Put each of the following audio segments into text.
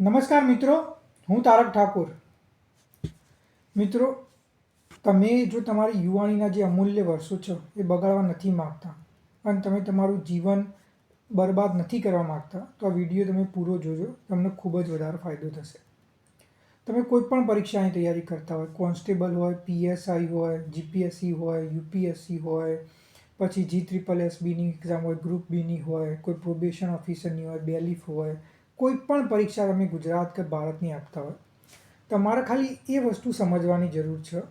નમસ્કાર મિત્રો, હું તારક ઠાકુર. મિત્રો, તમે જો તમારી યુવાનીના જે અમૂલ્ય વર્ષો છે, એ બગાડવા નથી માગતા અને તમે તમારું જીવન બરબાદ નથી કરવા માગતા, તો આ વીડિયો તમે પૂરો જોજો, તમને ખૂબ જ વધારે ફાયદો થશે. તમે કોઈ પણ પરીક્ષાની તૈયારી કરતા હોય, કોન્સ્ટેબલ હોય, પીએસઆઈ હોય, જીપીએસસી હોય, યુપીએસસી હોય, પછી જી ટ્રિપલ એસબીની એક્ઝામ હોય, ગ્રુપ બીની હોય, કોઈ પ્રોબેશન ઓફિસરની હોય, બેલીફ હોય કોઈ પણ પરીક્ષા તમે ગુજરાત કે ભારતની આપતા હોય, તમારે ખાલી એ વસ્તુ સમજવાની જરૂર છે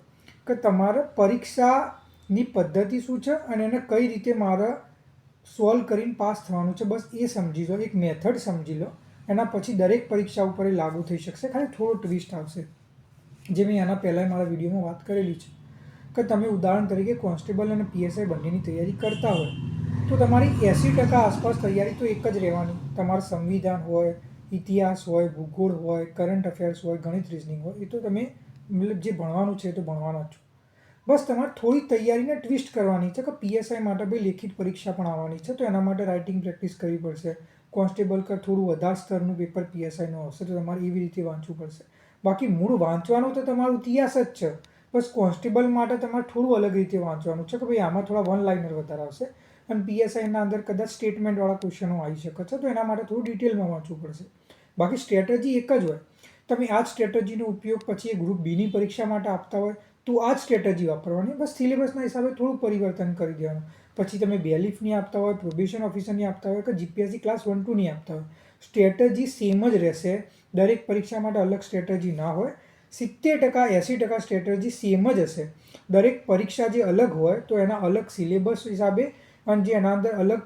કે તમારે પરીક્ષાની પદ્ધતિ શું છે અને એને કઈ રીતે મારે સોલ્વ કરીને પાસ થવાનું છે. બસ એ સમજી લો, એક મેથડ સમજી લો. એના પછી દરેક પરીક્ષા ઉપર એ લાગુ થઈ શકશે. ખાલી થોડો ટ્વિસ્ટ આવશે. જે મેં આના પહેલાં મારા વિડીયોમાં વાત કરેલી છે કે તમે ઉદાહરણ તરીકે કોન્સ્ટેબલ અને પીએસઆઈ બંનેની તૈયારી કરતા હોય. તો તમારી એંસી ટકા આસપાસ તૈયારી તો એક જ રહેવાની. તમારું સંવિધાન હોય, ઇતિહાસ હોય, ભૂગોળ હોય કરંટ અફેર્સ હોય, ગણિત રિઝનિંગ હોય, એ તો તમે મતલબ જે ભણવાનું છે તો ભણવાના જ છો. બસ તમારે થોડી તૈયારીને ટ્વિસ્ટ કરવાની છે કે પીએસઆઈ માટે ભાઈ લેખિત પરીક્ષા પણ આવવાની છે, તો એના માટે રાઇટિંગ પ્રેક્ટિસ કરવી પડશે. કોન્સ્ટેબલ કર થોડું વધારે સ્તરનું પેપર પીએસઆઈનું આવશે, તો તમારે એવી રીતે વાંચવું પડશે. બાકી મૂળ વાંચવાનું તો તમારું ઇતિહાસ જ છે. બસ કોન્સ્ટેબલ માટે તમારે થોડું અલગ રીતે વાંચવાનું છે કે ભાઈ આમાં થોડા વન લાઇનર વધારે આવશે. અને પીએસઆઈના અંદર કદાચ સ્ટેટમેન્ટવાળા ક્વેશ્ચનો આવી શકે છે, તો એના માટે થોડું ડિટેલમાં વાંચવું પડશે. બાકી સ્ટ્રેટજી એક જ હોય. તમે આ જ સ્ટ્રેટેજીનો ઉપયોગ પછી એ ગ્રુપ બીની પરીક્ષા માટે આપતા હોય, તો આ જ સ્ટ્રેટજી વાપરવાની. બસ સિલેબસના હિસાબે થોડું પરિવર્તન કરી દેવાનું. પછી તમે બેલિફની આપતા હોય પ્રોબેશન ઓફિસરની આપતા હોય કે જીપીએસસી ક્લાસ વન ટુની આપતા હોય. સ્ટ્રેટજી સેમ જ રહેશે. દરેક પરીક્ષા માટે અલગ સ્ટ્રેટજી ના હોય. સિત્તેર ટકા, એંસી ટકા સ્ટ્રેટજી સેમ જ હશે. દરેક પરીક્ષા જે અલગ હોય, તો એના અલગ સિલેબસ હિસાબે અને જે એના અંદર અલગ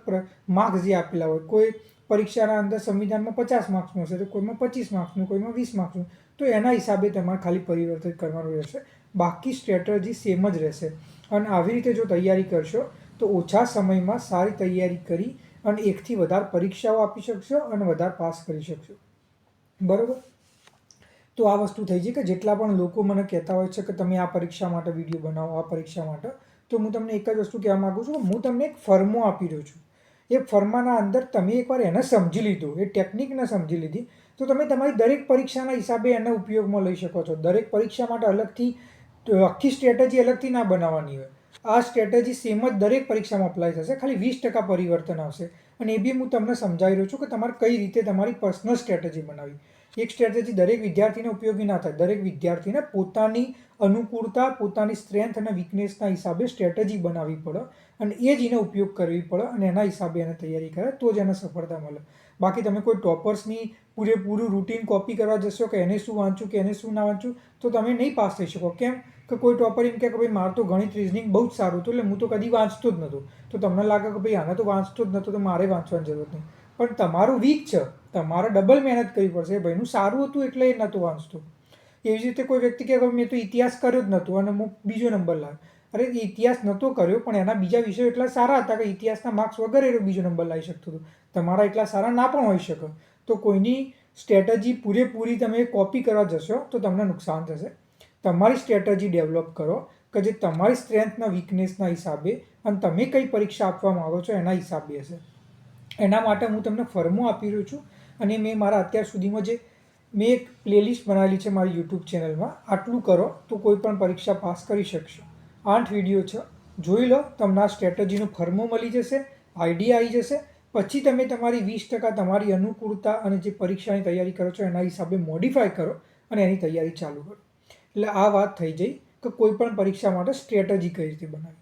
માર્ક્સ જે આપેલા હોય, કોઈ પરીક્ષાના અંદર સંવિધાનમાં પચાસ માર્ક્સનું હશે, તો કોઈમાં પચીસ માર્ક્સનું કોઈમાં વીસ માર્ક્સનું તો એના હિસાબે તમારે ખાલી પરિવર્તિત કરવાનું રહેશે. બાકી સ્ટ્રેટર્જી સેમ જ રહેશે. અને આવી રીતે જો તૈયારી કરશો, તો ઓછા સમયમાં સારી તૈયારી કરી અને એકથી વધારે પરીક્ષાઓ આપી શકશો અને વધારે પાસ કરી શકશો. બરાબર? તો આ વસ્તુ થઈ છે કે જેટલા પણ લોકો મને કહેતા હોય છે કે તમે આ પરીક્ષા માટે વીડિયો બનાવો, આ પરીક્ષા માટે તો હું તમને એક જ વસ્તુ કહેવા માગું છું હું તમને એક ફર્મો આપી રહ્યો છું. એ ફર્માના અંદર તમે એકવાર એને સમજી લીધું. એ ટેકનિકને સમજી લીધી. તો તમે તમારી દરેક પરીક્ષાના હિસાબે એને ઉપયોગમાં લઈ શકો છો. દરેક પરીક્ષા માટે અલગથી આખી સ્ટ્રેટેજી અલગથી ના બનાવવાની હોય. આ સ્ટ્રેટેજી સેમ જ દરેક પરીક્ષામાં અપ્લાય થશે. ખાલી વીસ ટકા પરિવર્તન આવશે. અને એ બી હું તમને સમજાવી રહ્યો છું કે તમારે કઈ રીતે તમારી પર્સનલ સ્ટ્રેટેજી બનાવી એક સ્ટ્રેટેજી દરેક વિદ્યાર્થીને ઉપયોગી ના થાય. દરેક વિદ્યાર્થીને પોતાની અનુકૂળતા, પોતાની સ્ટ્રેન્થ અને વીકનેસના હિસાબે સ્ટ્રેટેજી બનાવવી પડે અને એ જ એને ઉપયોગ કરવી પડે અને એના હિસાબે એને તૈયારી કરે તો જ એને સફળતા મળે. બાકી તમે કોઈ ટોપર્સની પૂરેપૂરું રૂટીન કોપી કરવા જશો કે એને શું વાંચું, કે એને શું ના વાંચું, તો તમે નહીં પાસ થઈ શકો. કેમ કે કોઈ ટોપર એમ કે ભાઈ, મારું તો ગણિત રિઝનિંગ બહુ જ સારું હતું, એટલે હું તો કદી વાંચતો જ નહોતો. તો તમને લાગે કે, ભાઈ, આને તો વાંચતો જ નહોતો, તો મારે વાંચવાની જરૂર નહીં. પણ તમારું વીક છે. તમારે ડબલ મહેનત કરવી પડશે. ભાઈનું સારું હતું એટલે એ નહોતું વાંચતું. એવી જ રીતે કોઈ વ્યક્તિ કહે મેં તો ઇતિહાસ કર્યો જ નહોતું અને હું બીજો નંબર લાવ્યો. અરે, ઇતિહાસ નહોતો કર્યો, પણ એના બીજા વિષયો એટલા સારા હતા કે ઇતિહાસના માર્ક્સ વગર એ બીજો નંબર લાવી શકતો હતો. તમારા એટલા સારા ના પણ હોઈ શકે. તો કોઈની સ્ટ્રેટજી પૂરેપૂરી તમે કોપી કરવા જશો, તો તમને નુકસાન થશે. તમારી સ્ટ્રેટજી ડેવલપ કરો કે જે તમારી સ્ટ્રેન્થના વીકનેસના હિસાબે અને તમે કઈ પરીક્ષા આપવા માગો છો એના હિસાબે હશે. એના માટે હું તમને ફર્મો આપી રહ્યો છું. અને મેં મારા અત્યાર સુધીમાં જે મેં એક પ્લેલિસ્ટ બનાવેલી છે મારી યુટ્યુબ ચેનલમાં આટલું કરો તો કોઈ પણ પરીક્ષા પાસ કરી શકશો. આઠ વીડિયો છે. જોઈ લો, તમને આ સ્ટ્રેટજીનો ફર્મો મળી જશે આઈડિયા આવી જશે. પછી તમે તમારી વીસ ટકા તમારી અનુકૂળતા અને જે પરીક્ષાની તૈયારી કરો છો એના હિસાબે મોડિફાય કરો અને એની તૈયારી ચાલુ કરો. એટલે આ વાત થઈ જઈ કે કોઈ પણ પરીક્ષા માટે સ્ટ્રેટજી કઈ રીતે બનાવી.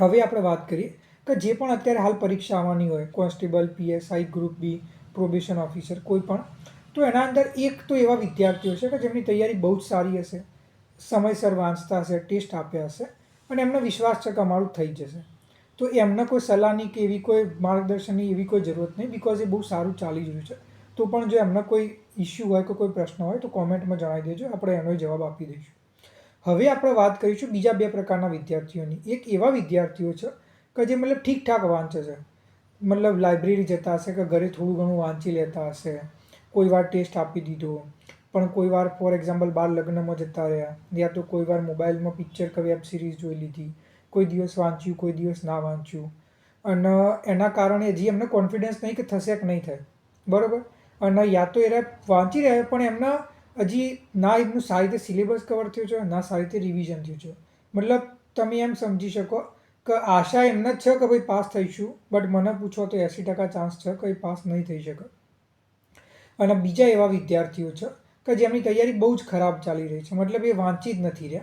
હવે આપણે વાત કરીએ કે જે પણ અત્યારે હાલ પરીક્ષા આવવાની હોય, constable, PSI, group B probation officer કોઈ પણ. તો એના અંદર એક તો એવા વિદ્યાર્થીઓ છે કે જેમની તૈયારી બહુ જ સારી હશે, સમયસર વાંચતા હશે, ટેસ્ટ આપ્યા હશે અને એમને વિશ્વાસ છે કે અમારું થઈ જશે. તો એમને કોઈ સલાહની કે એવી કોઈ માર્ગદર્શનની એવી કોઈ જરૂરત નહીં બિકોઝ એ બહુ સારું ચાલી રહ્યું છે. તો પણ જો એમને કોઈ ઇસ્યુ હોય કે કોઈ પ્રશ્ન હોય તો કોમેન્ટમાં જણાવી દેજો, આપણે એનો જવાબ આપી દઈશું. હવે આપણે વાત કરીશું બીજા બે પ્રકારના વિદ્યાર્થીઓની. એક એવા વિદ્યાર્થીઓ છે કે જે મતલબ ઠીકઠાક વાંચે છે. મતલબ લાઇબ્રેરી જતા હશે કે ઘરે થોડું ઘણું વાંચી લેતા હશે, કોઈ વાર ટેસ્ટ આપી દીધો, પણ કોઈ વાર ફોર એક્ઝામ્પલ બાર લગ્નમાં જતા રહ્યા, યા તો કોઈ વાર મોબાઈલમાં પિક્ચર કે વેબ સિરીઝ જોઈ લીધી, કોઈ દિવસ વાંચ્યું, કોઈ દિવસ ના વાંચ્યું. અને એના કારણે હજી એમને કોન્ફિડન્સ નહીં કે થશે કે નહીં થાય. બરાબર? અને યા તો એ વાંચી રહ્યા, પણ એમના હજી ના એમનું સારી રીતે સિલેબસ કવર થયું છે, ના સારી રીતે રિવિઝન થયું છે. મતલબ તમે એમ સમજી શકો કે આશા એમને જ છે કે ભાઈ પાસ થઈશું બટ મને પૂછો તો એંસી ટકા ચાન્સ છે કે પાસ નહીં થઈ શકે. અને બીજા એવા વિદ્યાર્થીઓ છે કે જેમની તૈયારી બહુ જ ખરાબ ચાલી રહી છે. મતલબ એ વાંચી જ નથી રહ્યા.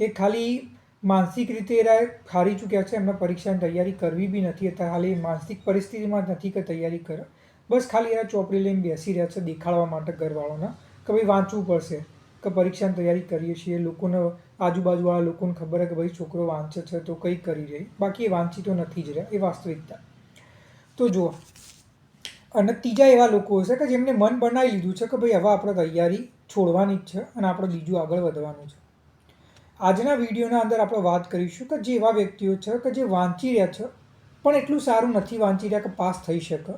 એ ખાલી માનસિક રીતે એરા હારી ચૂક્યા છે. એમને પરીક્ષાની તૈયારી કરવી બી નથી. અત્યારે ખાલી માનસિક પરિસ્થિતિમાં જ નથી કે તૈયારી કરે. બસ ખાલી એરા ચોપડી લઈને બેસી રહ્યા છે દેખાડવા માટે ઘરવાળાના કે ભાઈ વાંચવું પડશે કે પરીક્ષાની તૈયારી કરીએ છીએ. લોકોને આજુબાજુવાળા લોકોને ખબર છે કે ભાઈ છોકરો વાંચે છે તો કંઈ કરી રહી. બાકી એ વાંચી તો નથી જ રહ્યા, એ વાસ્તવિકતા. તો જુઓ. અને ત્રીજા એવા લોકો હશે કે જેમને મન બનાવી લીધું છે કે ભાઈ હવે આપણે તૈયારી છોડવાની જ છે અને આપણે બીજું આગળ વધવાનું છે. આજના વિડીયોના અંદર આપણે વાત કરીશું કે જે એવા વ્યક્તિઓ છે કે જે વાંચી રહ્યા છે, પણ એટલું સારું નથી વાંચી રહ્યા કે પાસ થઈ શકે.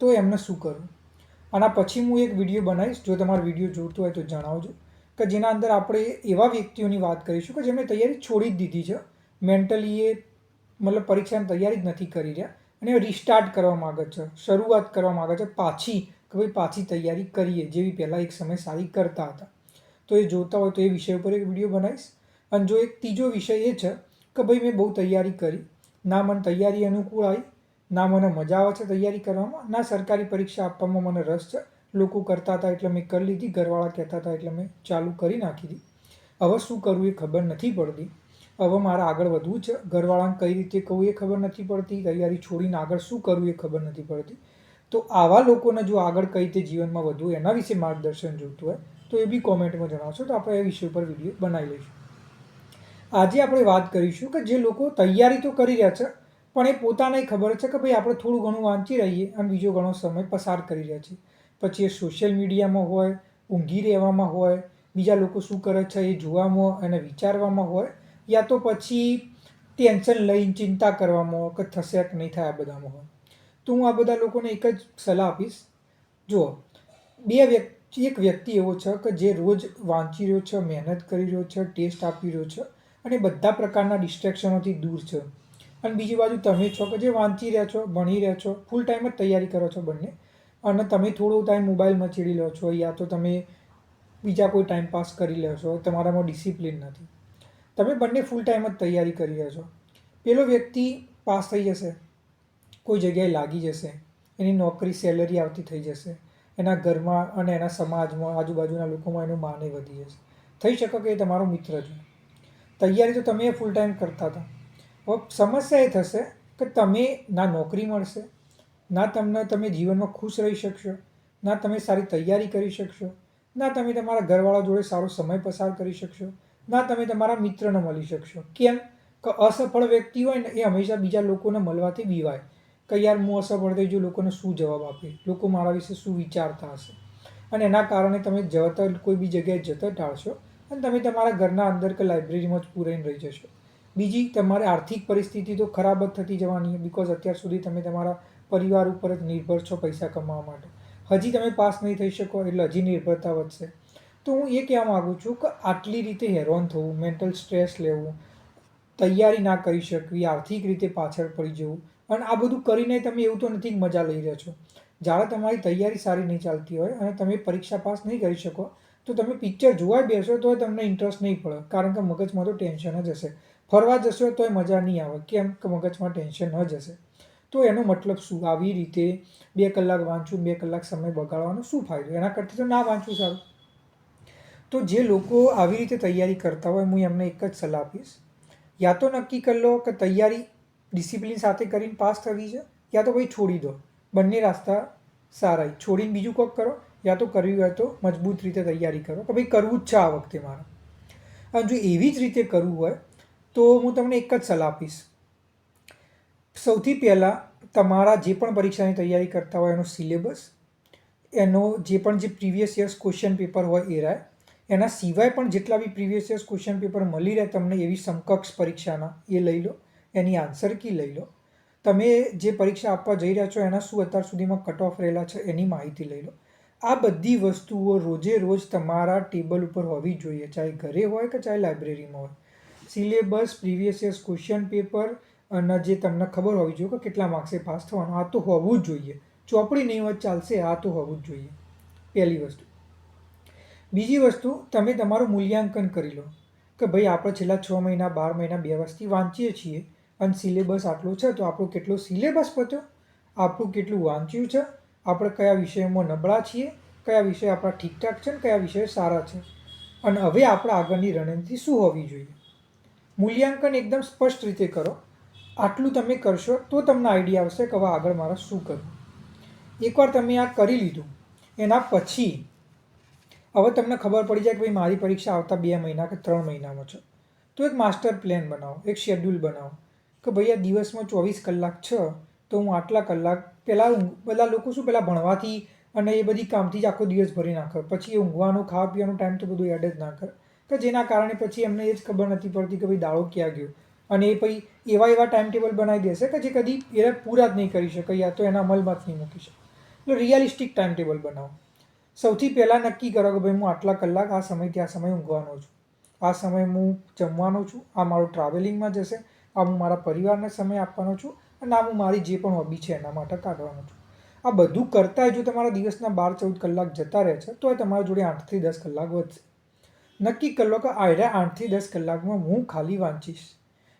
તો એમને શું કરવું? આના પછી હું એક વીડિયો બનાવીશ. જો તમારો વીડિયો જોતો હોય તો જણાવજો. કે જેના અંદર આપણે એવા વ્યક્તિઓની વાત કરીશું કે જેમણે તૈયારી છોડી જ દીધી છે. મેન્ટલી એ મતલબ પરીક્ષાની તૈયારી જ નથી કરી રહ્યા અને રિસ્ટાર્ટ કરવા માગે છે. શરૂઆત કરવા માગે છે. પાછી કે ભાઈ પાછી તૈયારી કરીએ જેવી પહેલાં એક સમય સારી કરતા હતા. તો એ જોતા હોય તો એ વિષય ઉપર એક વીડિયો બનાવીશ. અને જો એક ત્રીજો વિષય એ છે કે ભાઈ મેં બહુ તૈયારી કરી. ના મને તૈયારી અનુકૂળ આવી. ના મને મજા આવે છે તૈયારી કરવામાં. ના સરકારી પરીક્ષા આપવામાં મને રસ છે. લોકો કરતા હતા એટલે મેં કરી લીધી, ઘરવાળા કહેતા હતા એટલે મેં ચાલુ કરી નાખી હતી હવે શું કરવું એ ખબર નથી પડતી. હવે મારે આગળ વધવું છે. ઘરવાળાને કઈ રીતે કહું એ ખબર નથી પડતી. તૈયારી છોડીને આગળ શું કરવું એ ખબર નથી પડતી. તો આવા લોકોને જો આગળ કઈ રીતે જીવનમાં વધવું એના વિશે માર્ગદર્શન જોઈતું હોય, તો એ બી કોમેન્ટમાં જણાવશો. તો આપણે એ વિષય પર વીડિયો બનાવી લઈશું. આજે આપણે વાત કરીશું કે જે લોકો તૈયારી તો કરી રહ્યા છે, પણ એ પોતાને ખબર છે કે ભાઈ આપણે થોડું ઘણું વાંચી રહીએ અને બીજો ઘણો સમય પસાર કરી રહ્યા છીએ. પછી એ સોશિયલ મીડિયામાં હોય, ઊંઘી રહેવામાં હોય, બીજા લોકો શું કરે છે એ જોવામાં અને વિચારવામાં હોય, યા તો પછી ટેન્શન લઈને ચિંતા કરવામાં કે થશે કે નહીં થાય આ બધામાં હોય. તો હું આ બધા લોકોને એક જ સલાહ આપીશ. જુઓ, બે વ્યક્તિ, એક વ્યક્તિ એવો છે કે જે રોજ વાંચી રહ્યો છે, મહેનત કરી રહ્યો છે, ટેસ્ટ આપી રહ્યો છે અને બધા પ્રકારના ડિસ્ટ્રેક્શનોથી દૂર છે. અને બીજી બાજુ તમે છો કે જે વાંચી રહ્યા છો, ભણી રહ્યા છો ફૂલ ટાઈમ જ તૈયારી કરો છો બંને અને તમે થોડો ટાઈમ મોબાઈલમાં ચીડી લો છો યા તો તમે બીજા કોઈ ટાઈમ પાસ કરી લો છો, તમારામાં ડિસિપ્લિન નથી. તમે બંને ફૂલ ટાઈમ જ તૈયારી કરી રહ્યા છો. પેલો વ્યક્તિ પાસ થઈ જશે, કોઈ જગ્યાએ લાગી જશે, એની નોકરી સેલરી આવતી થઈ જશે, એના ઘરમાં અને એના સમાજમાં, આજુબાજુના લોકોમાં એનું માને વધી જશે. થઈ શકે કે એ તમારો મિત્ર છે. તૈયારી તો તમે ફૂલ ટાઈમ કરતા હતા. હવે સમસ્યા એ થશે કે તમે ના નોકરી મળશે ના તમને તમે જીવનમાં ખુશ રહી શકશો, ના તમે સારી તૈયારી કરી શકશો, ના તમે તમારા ઘરવાળા જોડે સારો સમય પસાર કરી શકશો, ના તમે તમારા મિત્રને મળી શકશો. કેમ? કે અસફળ વ્યક્તિ હોય ને એ હંમેશા બીજા લોકોને મળવાથી બીવાય કે યાર હું અસફળ થઈ જો લોકોને શું જવાબ આપે? લોકો મારા વિશે શું વિચારતા હશે? અને એના કારણે તમે જતા કોઈ બી જગ્યાએ જતા ટાળશો અને તમે તમારા ઘરના અંદર કે લાઇબ્રેરીમાં જ પૂરાઈને રહી જશો. બીજી, તમારે આર્થિક પરિસ્થિતિ તો ખરાબ જ થતી જવાની બિકોઝ અત્યાર સુધી તમે તમારા પરિવાર ઉપર જ નિર્ભર છો પૈસા કમાવા માટે. હજી તમે પાસ નહીં થઈ શકો એટલે હજી નિર્ભરતા વધશે. તો હું એ કહેવા માગું છું કે આટલી રીતે હેરાન થવું મેન્ટલ સ્ટ્રેસ લેવું, તૈયારી ના કરી શકવી, આર્થિક રીતે પાછળ પડી જવું, અને આ બધું કરીને તમે એવું તો નથી મજા લઈ રહ્યા છો. જ્યારે તમારી તૈયારી સારી નહીં ચાલતી હોય અને તમે પરીક્ષા પાસ નહીં કરી શકો, તો તમે પિક્ચર જોવા બેસો તો તમને ઇન્ટરેસ્ટ નહીં પડે, કારણ કે મગજમાં તો ટેન્શન જ હશે. ફરવા જશો તોય મજા નહીં આવે. કેમ? કે મગજમાં ટેન્શન જ હશે. તો એનો મતલબ શું? આવી રીતે બે કલાક વાંચું, બે કલાક સમય બગાડવાનો શું ફાયદો? એના કરતાં તો ના વાંચું સારું. તો જે લોકો આવી રીતે તૈયારી કરતા હોય, હું એમને એક જ સલાહ આપીશ. યા તો નક્કી કરી લો કે તૈયારી ડિસિપ્લિન સાથે કરીને પાસ થવી છે, યા તો ભાઈ છોડી દો. બંને રાસ્તા સારા છોડીને બીજું કોક કરો, યા તો કરવી હોય તો મજબૂત રીતે તૈયારી કરો કે ભાઈ કરવું જ છે આ વખતે મારે. અને જો એવી જ રીતે કરવું હોય, તો હું તમને એક જ સલાહ આપીશ. સૌથી પહેલાં તમારા જે પણ પરીક્ષાની તૈયારી કરતા હોય એનો સિલેબસ, એનો જે પણ જે પ્રીવિયસ યર્સ ક્વેશ્ચન પેપર હોય એ રાય એના સિવાય પણ જેટલા બી પ્રીવિયસ યર્સ ક્વેશ્ચન પેપર મળી રહે તમને એવી સમકક્ષ પરીક્ષાના, એ લઈ લો, એની આન્સર કી લઈ લો. તમે જે પરીક્ષા આપવા જઈ રહ્યા છો એના શું અત્યાર સુધીમાં કટ ઓફ રહેલા છે એની માહિતી લઈ લો. આ બધી વસ્તુઓ રોજે રોજ તમારા ટેબલ ઉપર હોવી જોઈએ, ચાહે ઘરે હોય કે ચાહે લાઇબ્રેરીમાં હોય. Syllabus previous years question paper અને જે તમને ખબર હોવી જોઈએ કે કેટલા માર્ક્સે પાસ થવાનું, આ તો હોવું જ જોઈએ. ચોપડી નહીં હોય ચાલશે, આ તો હોવું જ જોઈએ. પહેલી વસ્તુ. બીજી વસ્તુ, તમે તમારું મૂલ્યાંકન કરી લો. કે ભાઈ, આપણે છેલ્લા છ મહિના, બાર મહિના, બે વર્ષથી વાંચીએ છીએ અને સિલેબસ આટલો છે, તો આપણો કેટલો સિલેબસ પત્યો? આપણું કેટલું વાંચ્યું છે? આપણે કયા વિષયમાં નબળા છીએ? કયા વિષય આપણા ઠીકઠાક છે ને કયા વિષય સારા છે? અને હવે આપણે આગળની રણનીતિ શું હોવી જોઈએ? મૂલ્યાંકન એકદમ સ્પષ્ટ રીતે કરો. આટલું તમે કરશો તો તમને આઈડિયા આવશે કે હવે આગળ મારે શું કરવું. એકવાર તમે આ કરી લીધું, એના પછી હવે તમને ખબર પડી જાય કે ભાઈ મારી પરીક્ષા આવતા બે મહિના કે ત્રણ મહિનામાં છે. તો એક માસ્ટર પ્લાન બનાવો, એક શેડ્યુલ બનાવો કે ભાઈ આ દિવસમાં ચોવીસ કલાક છે, તો હું આટલા કલાક પહેલાં બધા લોકો શું પહેલાં ભણવાથી અને એ બધી કામથી જ આખો દિવસ ભરી નાખે. પછી એ ઊંઘવાનું ખાવા પીવાનું ટાઈમ તો બધું એડ જ ના કરે. કે જેના કારણે પછી એમને એ જ ખબર નથી પડતી કે ભાઈ દાળો ક્યાં ગયો. અને એ પછી એવા એવા ટાઈમ ટેબલ બનાવી દેશે કે જે કદી એ પૂરા જ નહીં કરી શકે યા તો એના અમલમાં જ નહીં મૂકી શકે. એટલે રિયાલિસ્ટિક ટાઈમ ટેબલ બનાવો. સૌથી પહેલાં નક્કી કરો કે ભાઈ હું આટલા કલાક આ સમયથી આ સમય ઊંઘવાનો છું. આ સમય હું જમવાનો છું, આ મારું ટ્રાવેલિંગમાં જશે, આ હું મારા પરિવારને સમય આપવાનો છું અને આ હું મારી જે પણ હોબી છે એના માટે કાઢવાનો છું. આ બધું કરતાં જો તમારા દિવસના બાર ચૌદ કલાક જતા રહે છે, તો એ તમારા જોડે આઠથી દસ કલાક વધશે. નક્કી કરી લો કે આયરા આઠથી દસ કલાકમાં હું ખાલી વાંચીશ.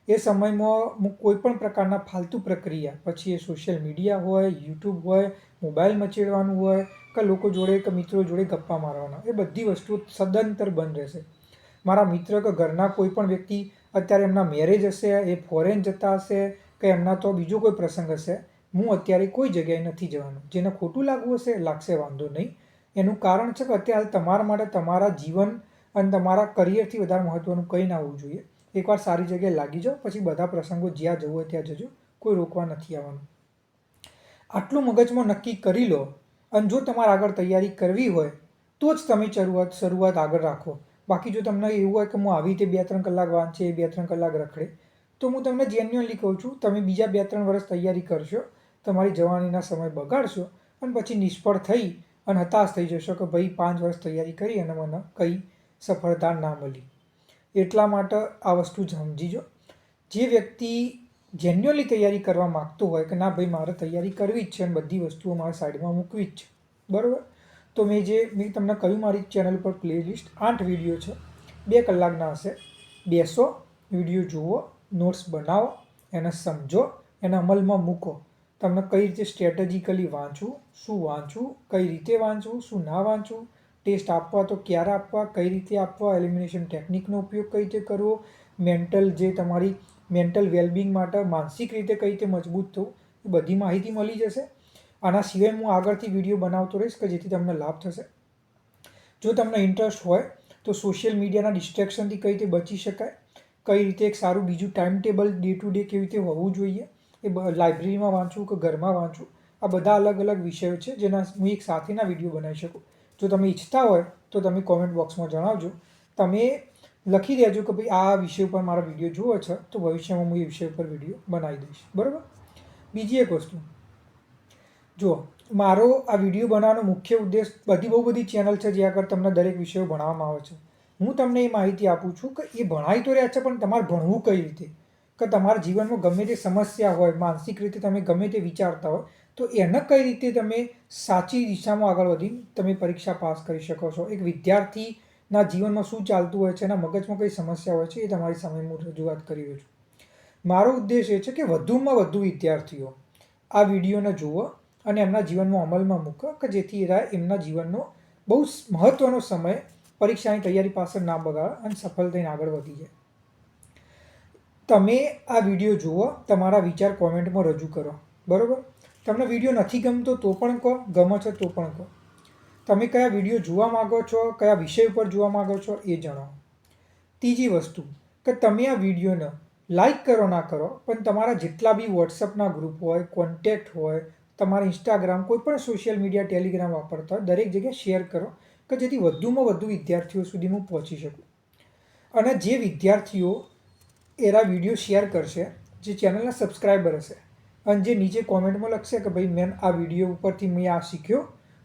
એ સમયમાં હું કોઈ પણ પ્રકારના ફાલતુ પ્રક્રિયા, પછી એ સોશિયલ મીડિયા હોય યુટ્યુબ હોય મોબાઈલ મચેડવાનું હોય, કે લોકો જોડે, કે મિત્રો જોડે ગપ્પા મારવાના, એ બધી વસ્તુઓ સદંતર બંધ રહેશે. મારા મિત્ર કે ઘરના કોઈ પણ વ્યક્તિ અત્યારે એમના મેરેજ હશે, એ ફોરેન જતા હશે, કે એમના તો બીજો કોઈ પ્રસંગ હશે હું અત્યારે કોઈ જગ્યાએ નથી જવાનું. જેને ખોટું લાગવું હશે, લાગશે વાંધો નહીં. એનું કારણ છે કે અત્યારે તમારા માટે તમારા જીવન અને તમારા કરિયરથી વધારે મહત્ત્વનું કંઈ ના હોવું જોઈએ. એકવાર સારી જગ્યાએ લાગી જાઓ, પછી બધા પ્રસંગો જ્યાં જવું હોય ત્યાં જજો, કોઈ રોકવા નથી આવવાનું. આટલું મગજમાં નક્કી કરી લો અને જો તમારે આગળ તૈયારી કરવી હોય, તો જ તમે શરૂઆત શરૂઆત આગળ રાખો. બાકી જો તમને એવું હોય કે હું આવી રીતે બે ત્રણ કલાક વાંચે, બે ત્રણ કલાક રખડે, તો હું તમને જેન્યુઅલી કહું છું, તમે બીજા બે ત્રણ વર્ષ તૈયારી કરશો, તમારી જવાનીના સમય બગાડશો અને પછી નિષ્ફળ થઈ અને હતાશ થઈ જશો કે ભાઈ પાંચ વર્ષ તૈયારી કરી અને મને કંઈ સફળતા ના મળી. એટલા માટે આ વસ્તુ સમજીજો. જે વ્યક્તિ જેન્યુઅલી તૈયારી કરવા માગતો હોય કે ના ભાઈ, મારે તૈયારી કરવી જ છે અને બધી વસ્તુઓ મારે સાઈડમાં મૂકવી જ છે. બરાબર? તો મેં જે, મેં તમને કહ્યું મારી ચેનલ પર પ્લેલિસ્ટ આઠ વીડિયો છે. બે કલાકના હશે. બેસો વીડિયો જુઓ નોટ્સ બનાવો, એને સમજો, એને અમલમાં મૂકો. તમને કઈ રીતે સ્ટ્રેટેજિકલી વાંચવું, શું વાંચવું, કઈ રીતે વાંચવું, શું ના વાંચવું ટેસ્ટ આપવા, તો ક્યારે આપવા, કઈ રીતે આપવા એલિમિનેશન ટેકનિકનો ઉપયોગ કઈ રીતે કરવો મેન્ટલ જે તમારી મેન્ટલ વેલબિંગ માટે માનસિક રીતે કઈ રીતે મજબૂત થવું, એ બધી માહિતી મળી જશે. આના સિવાય હું આગળથી વીડિયો બનાવતો રહીશ કે જેથી તમને લાભ થશે. જો તમને ઇન્ટરેસ્ટ હોય, તો સોશિયલ મીડિયાના ડિસ્ટ્રેક્શનથી કઈ રીતે બચી શકાય, કઈ રીતે એક સારું બીજું time table day to day કેવી રીતે હોવું જોઈએ, એ લાઇબ્રેરીમાં વાંચવું કે ઘરમાં વાંચવું આ બધા અલગ અલગ વિષયો છે જેના હું એક સાથેના વીડિયો બનાવી શકું. જો તમે ઈચ્છતા હોય તો તમે કોમેન્ટ બોક્સમાં જણાવજો. તમે લખી દેજો કે ભાઈ આ વિષય ઉપર મારા વીડિયો જુઓ છે, તો ભવિષ્યમાં હું એ વિષય ઉપર વીડિયો બનાવી દઈશ. બરાબર? બીજી એક વસ્તુ. જુઓ, મારો આ વીડિયો બનાવવાનો મુખ્ય ઉદ્દેશ બધી બહુ બધી ચેનલ છે જે આગળ તમને દરેક વિષયો ભણાવવામાં આવે છે. હું તમને એ માહિતી આપું છું કે એ ભણાઈ તો રહ્યા છે, પણ તમારે ભણવું કઈ રીતે? કે તમારા જીવનમાં ગમે તે સમસ્યા હોય, માનસિક રીતે તમે ગમે તે વિચારતા હોય તો એને કઈ રીતે તમે સાચી દિશામાં આગળ વધી તમે પરીક્ષા પાસ કરી શકો છો? એક વિદ્યાર્થીના જીવનમાં શું ચાલતું હોય છે? એના મગજમાં કઈ સમસ્યા હોય છે? એ તમારી સામે હું રજૂઆત કરી રહ્યો છું. મારો ઉદ્દેશ એ છે કે વધુમાં વધુ વિદ્યાર્થીઓ આ વિડીયોને જુઓ અને એમના જીવનમાં અમલમાં મૂકો કે જેથી એ એમના જીવનનો બહુ મહત્ત્વનો સમય પરીક્ષાની તૈયારી પાછળ ના બગાડ અને સફળ થઈને આગળ વધી જાય. તમે આ વીડિયો જુઓ, તમારા વિચાર કોમેન્ટમાં રજૂ કરો. બરાબર? તમને વીડિયો નથી ગમતો તો પણ કહો, ગમે છે તો પણ કહો. તમે કયા વીડિયો જોવા માગો છો, કયા વિષય ઉપર જોવા માગો છો એ જણાવો. ત્રીજી વસ્તુ, કે તમે આ વિડીયોને લાઈક કરો ના કરો, પણ તમારા જેટલા બી વોટ્સઅપના ગ્રુપ હોય, કોન્ટેક્ટ હોય, તમારા ઇન્સ્ટાગ્રામ, કોઈ પણ સોશિયલ મીડિયા, ટેલિગ્રામ વાપરતા હોય, દરેક જગ્યાએ શેર કરો, કે જેથી વધુમાં વધુ વિદ્યાર્થીઓ સુધી હું પહોંચી શકું. અને જે વિદ્યાર્થીઓ એના વીડિયો શેર કરશે, જે ચેનલના સબસ્ક્રાઈબર હશે અને જે નીચે કોમેન્ટમાં લખશે કે ભાઈ, મેં આ વીડિયો ઉપરથી મેં આ શીખ્યો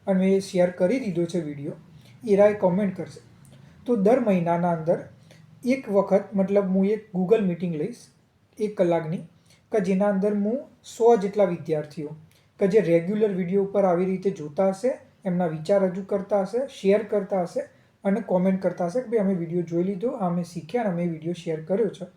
અને મેં શેર કરી દીધો છે વીડિયો એરાએ કોમેન્ટ કરશે. તો દર મહિનાના અંદર એક વખત મતલબ હું એક ગૂગલ મિટિંગ લઈશ, એક કલાકની, કે જેના અંદર હું સો જેટલા વિદ્યાર્થીઓ, કે જે રેગ્યુલર વીડિયો ઉપર આવી રીતે જોતા હશે, એમના વિચાર રજૂ કરતા હશે, શેર કરતા હશે અને કોમેન્ટ કરતા હશે કે ભાઈ, અમે વીડિયો જોઈ લીધો અમે શીખ્યા અને અમે વીડિયો શેર કર્યો છે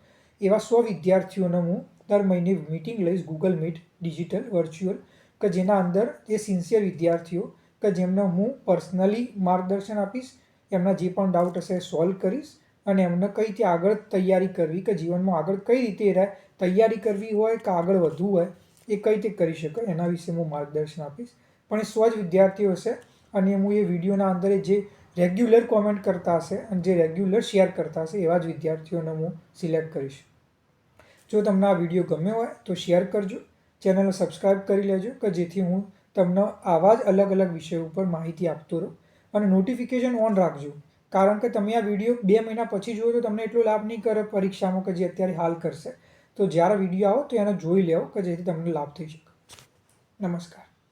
એવા સો વિદ્યાર્થીઓને હું દર મહિને મિટિંગ લઈશ ગૂગલ મીટ ડિજિટલ વર્ચ્યુઅલ કે જેના અંદર એ સિન્સિયર વિદ્યાર્થીઓ, કે જેમને હું પર્સનલી માર્ગદર્શન આપીશ, એમના જે પણ ડાઉટ હશે સોલ્વ કરીશ અને એમને કઈ રીતે આગળ તૈયારી કરવી, કે જીવનમાં આગળ કઈ રીતે રહે, તૈયારી કરવી હોય કે આગળ વધવું હોય, એ કઈ રીતે કરી શકાય, એના વિશે હું માર્ગદર્શન આપીશ. પણ એ સો જ વિદ્યાર્થીઓ હશે અને હું એ વિડીયોના અંદર જે રેગ્યુલર કોમેન્ટ કરતા હશે અને જે રેગ્યુલર શેર કરતા હશે એવા જ વિદ્યાર્થીઓને હું સિલેક્ટ કરીશ. જો તમને આ વીડિયો ગમ્યો હોય તો શેર કરજો. ચેનલને સબસ્ક્રાઈબ કરી લેજો કે જેથી હું તમને આવા જ અલગ અલગ વિષયો ઉપર માહિતી આપતો રહું અને નોટિફિકેશન ઓન રાખજો. કારણ કે તમે આ વીડિયો બે મહિના પછી જુઓ તો તમને એટલો લાભ નહીં કરે પરીક્ષામાં કે જે અત્યારે હાલ કરશે. તો જ્યારે વીડિયો આવો તો એને જોઈ લેવો કે જેથી તમને લાભ થઈ શકે. નમસ્કાર.